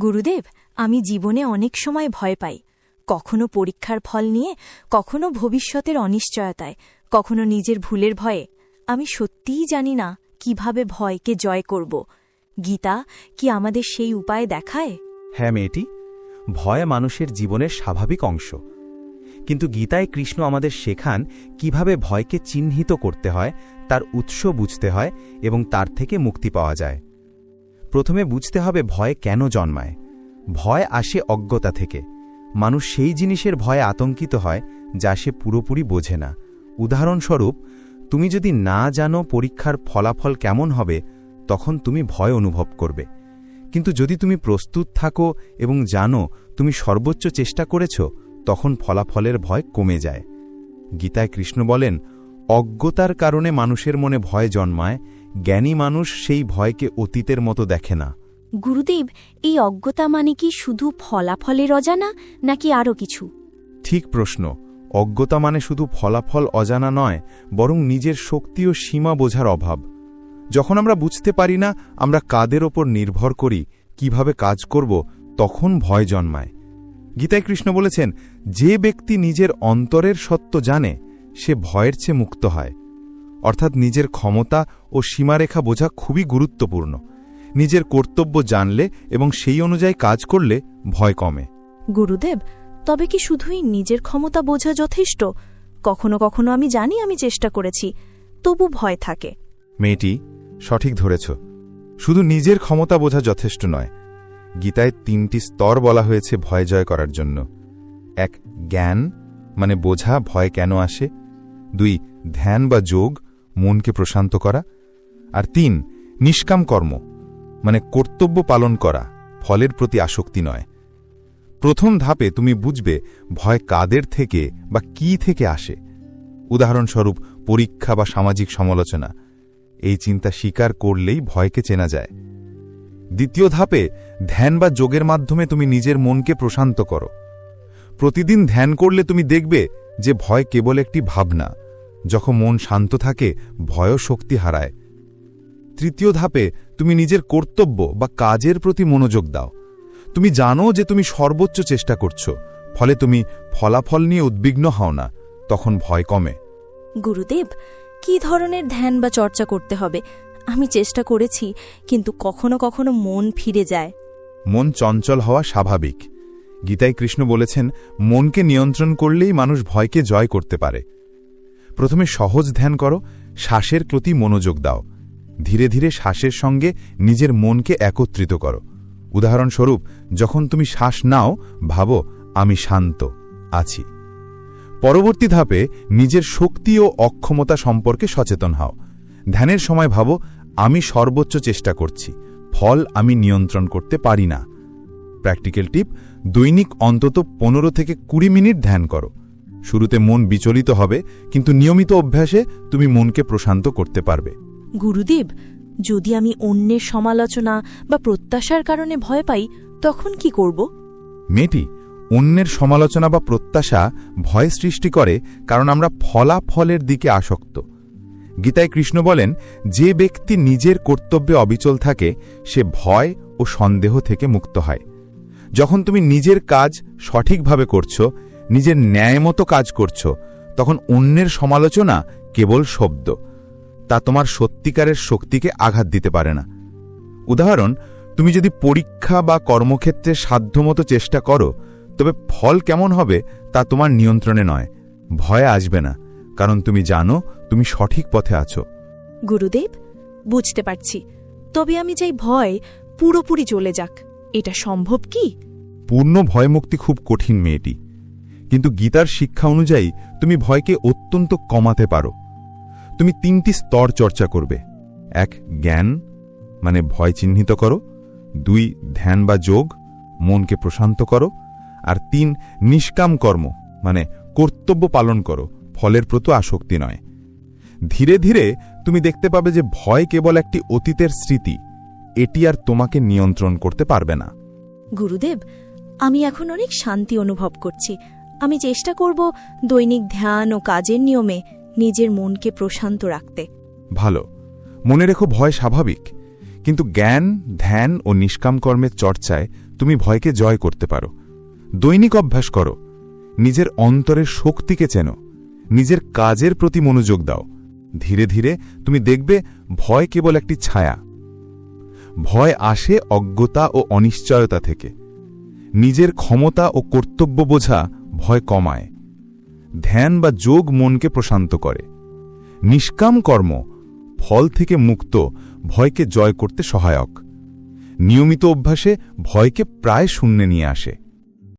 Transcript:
গুরুদেব, আমি জীবনে অনেক সময় ভয় পাই। কখনো পরীক্ষার ফল নিয়ে, কখনো ভবিষ্যতের অনিশ্চয়তায়, কখনো নিজের ভুলের ভয়ে। আমি সত্যিই জানি না কীভাবে ভয়কে জয় করব। গীতা, কি আমাদের সেই উপায় দেখায়? হ্যাঁ মেয়েটি, ভয় মানুষের জীবনের স্বাভাবিক অংশ। কিন্তু গীতায় কৃষ্ণ আমাদের শেখান কীভাবে ভয়কে চিহ্নিত করতে হয়, তার উৎস বুঝতে হয় এবং তার থেকে মুক্তি পাওয়া যায়। প্রথমে বুঝতে হবে ভয় কেন জন্মায়। ভয় আসে অজ্ঞতা থেকে। মানুষ সেই জিনিসের ভয়ে আতঙ্কিত হয়, যা সে পুরোপুরি বোঝে না। উদাহরণস্বরূপ, তুমি যদি না জানো পরীক্ষার ফলাফল কেমন হবে, তখন তুমি ভয় অনুভব করবে। কিন্তু যদি তুমি প্রস্তুত থাকো এবং জানো তুমি সর্বোচ্চ চেষ্টা করেছ, তখন ফলাফলের ভয় কমে যায়। গীতায় কৃষ্ণ বলেন, অজ্ঞতার কারণে মানুষের মনে ভয় জন্মায় জ্ঞানী মানুষ সেই ভয়কে অতীতের মতো দেখে না। গুরুদেব এই অজ্ঞতা মানে কি শুধু ফলাফলের অজানা নাকি আরও কিছু? ঠিক প্রশ্ন। অজ্ঞতা মানে শুধু ফলাফল অজানা নয় বরং নিজের শক্তি ও সীমা বোঝার অভাব। যখন আমরা বুঝতে পারি না আমরা কাদের ওপর নির্ভর করি কীভাবে কাজ করব তখন ভয় জন্মায়। গীতায় কৃষ্ণ বলেছেন যে ব্যক্তি নিজের অন্তরের সত্য জানে সে ভয়ের চেয়ে মুক্ত হয়। অর্থাৎ নিজের ক্ষমতা ও সীমারেখা বোঝা খুবই গুরুত্বপূর্ণ। নিজের কর্তব্য জানলে এবং সেই অনুযায়ী কাজ করলে ভয় কমে। গুরুদেব তবে কি শুধুই নিজের ক্ষমতা বোঝা যথেষ্ট? কখনো কখনো আমি জানি আমি চেষ্টা করেছি তবু ভয় থাকে। মেয়েটি সঠিক ধরেছ। শুধু নিজের ক্ষমতা বোঝা যথেষ্ট নয়। গীতায় তিনটি স্তর বলা হয়েছে ভয় জয় করার জন্য। এক জ্ঞান মানে বোঝা ভয় কেন আসে। দুই ধ্যান বা যোগ। মনকে প্রশান্ত করা। আর তিন, নিষ্কাম কর্ম মানে কর্তব্য পালন করা, ফলের প্রতি আসক্তি নয়। প্রথম ধাপে তুমি বুঝবে ভয় কাদের থেকে বা কি থেকে আসে। উদাহরণস্বরূপ, পরীক্ষা বা সামাজিক সমালোচনা, এই চিন্তা স্বীকার করলেই ভয়কে চেনা যায়। দ্বিতীয় ধাপে, ধ্যান বা যোগের মাধ্যমে তুমি নিজের মনকে প্রশান্ত করো। প্রতিদিন ধ্যান করলে তুমি দেখবে যে ভয় কেবল একটি ভাবনা যখন মন শান্ত থাকে ভয়ও শক্তি হারায়। তৃতীয় ধাপে তুমি নিজের কর্তব্য বা কাজের প্রতি মনোযোগ দাও। তুমি জানো যে তুমি সর্বোচ্চ চেষ্টা করছ ফলে তুমি ফলাফল নিয়ে উদ্বিগ্ন হও না তখন ভয় কমে। গুরুদেব কি ধরনের ধ্যান বা চর্চা করতে হবে? আমি চেষ্টা করেছি কিন্তু কখনো কখনো মন ফিরে যায়। মন চঞ্চল হওয়া স্বাভাবিক। গীতায় কৃষ্ণ বলেছেন মনকে নিয়ন্ত্রণ করলেই মানুষ ভয়কে জয় করতে পারে। প্রথমে সহজ ধ্যান করো, শ্বাসের প্রতি মনোযোগ দাও। ধীরে ধীরে শ্বাসের সঙ্গে নিজের মনকে একত্রিত করো। উদাহরণস্বরূপ, যখন তুমি শ্বাস নাও, ভাবো, আমি শান্ত, আছি। পরবর্তী ধাপে নিজের শক্তি ও অক্ষমতা সম্পর্কে সচেতন হও। ধ্যানের সময় ভাবো, আমি সর্বোচ্চ চেষ্টা করছি, ফল আমি নিয়ন্ত্রণ করতে পারি না। প্র্যাকটিক্যাল টিপ, দৈনিক অন্তত পনেরো থেকে কুড়ি মিনিট ধ্যান করো। শুরুতে মন বিচলিত হবে কিন্তু নিয়মিত অভ্যাসে তুমি মনকে প্রশান্ত করতে পারবে। গুরুদেব যদি আমি অন্যের সমালোচনা বা প্রত্যাশার কারণে ভয় পাই তখন কি করব? মেয়েটি অন্যের সমালোচনা বা প্রত্যাশা ভয় সৃষ্টি করে কারণ আমরা ফলাফলের দিকে আসক্ত। গীতায় কৃষ্ণ বলেন যে ব্যক্তি নিজের কর্তব্যে অবিচল থাকে সে ভয় ও সন্দেহ থেকে মুক্ত হয়। যখন তুমি নিজের কাজ সঠিকভাবে করছ নিজের ন্যায়মতো কাজ করছ তখন অন্যের সমালোচনা কেবল শব্দ। তা তোমার সত্যিকারের শক্তিকে আঘাত দিতে পারে না। উদাহরণ তুমি যদি পরীক্ষা বা কর্মক্ষেত্রে সাধ্যমতো চেষ্টা করো তবে ফল কেমন হবে তা তোমার নিয়ন্ত্রণে নয় ভয় আসবে না কারণ তুমি জানো তুমি সঠিক পথে আছো। গুরুদেব বুঝতে পারছি। তবে আমি চাই ভয় পুরোপুরি চলে যাক। এটা সম্ভব কি? পূর্ণ ভয়মুক্তি খুব কঠিন মেয়েটি। কিন্তু গীতার শিক্ষা অনুযায়ী তুমি ভয়কে অত্যন্ত কমাতে পারো। তুমি তিনটি স্তর চর্চা করবে। এক, জ্ঞান মানে ভয় চিহ্নিত করো। দুই, ধ্যান বা যোগ, মনকে প্রশান্ত করো। আর তিন, নিষ্কাম কর্ম মানে কর্তব্য পালন করো, ফলের প্রতি আসক্তি নয়। ধীরে ধীরে তুমি দেখতে পাবে যে ভয় কেবল একটি অতীতের স্মৃতি। এটি আর তোমাকে নিয়ন্ত্রণ করতে পারবে না। গুরুদেব, আমি এখন অনেক শান্তি অনুভব করছি। আমি চেষ্টা করব দৈনিক ধ্যান ও কাজের নিয়মে নিজের মনকে প্রশান্ত রাখতে। ভালো। মনে রেখো ভয় স্বাভাবিক। কিন্তু জ্ঞান, ধ্যান ও নিষ্কাম কর্মের চর্চায় তুমি ভয়কে জয় করতে পারো। দৈনিক অভ্যাস করো। নিজের অন্তরের শক্তিকে চেনো। নিজের কাজের প্রতি মনোযোগ দাও। ধীরে ধীরে তুমি দেখবে ভয় কেবল একটি ছায়া। ভয় আসে অজ্ঞতা ও অনিশ্চয়তা থেকে। নিজের ক্ষমতা ও কর্তব্য বোঝা ভয় কমায়। ধ্যান বা যোগ মনকে প্রশান্ত করে। নিষ্কাম কর্ম ফল থেকে মুক্ত, ভয়কে জয় করতে সহায়ক। নিয়মিত অভ্যাসে ভয়কে প্রায় শূন্যে নিয়ে আসে।